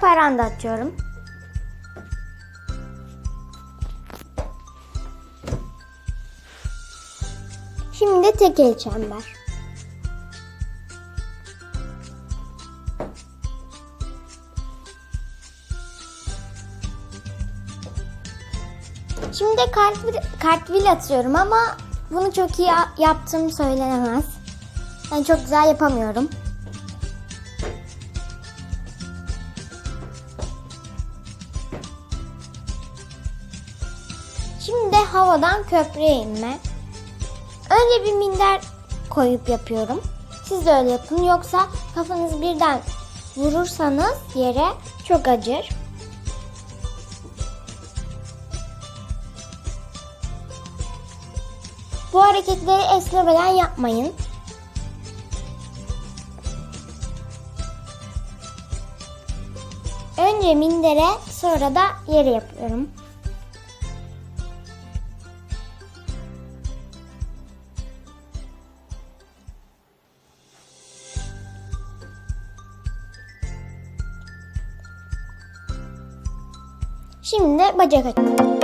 Paranda atıyorum. Şimdi tek el çember. Şimdi kartvil, kartvil atıyorum ama bunu çok iyi ya- yaptığım söylenemez. Ben çok güzel yapamıyorum. Şimdi de havadan köprüye inme. Önce bir minder koyup yapıyorum. Siz de öyle yapın yoksa kafanız birden vurursanız yere çok acır. Bu hareketleri esnemeden yapmayın. Önce mindere sonra da yere yapıyorum. Şimdi bacak açıyorum.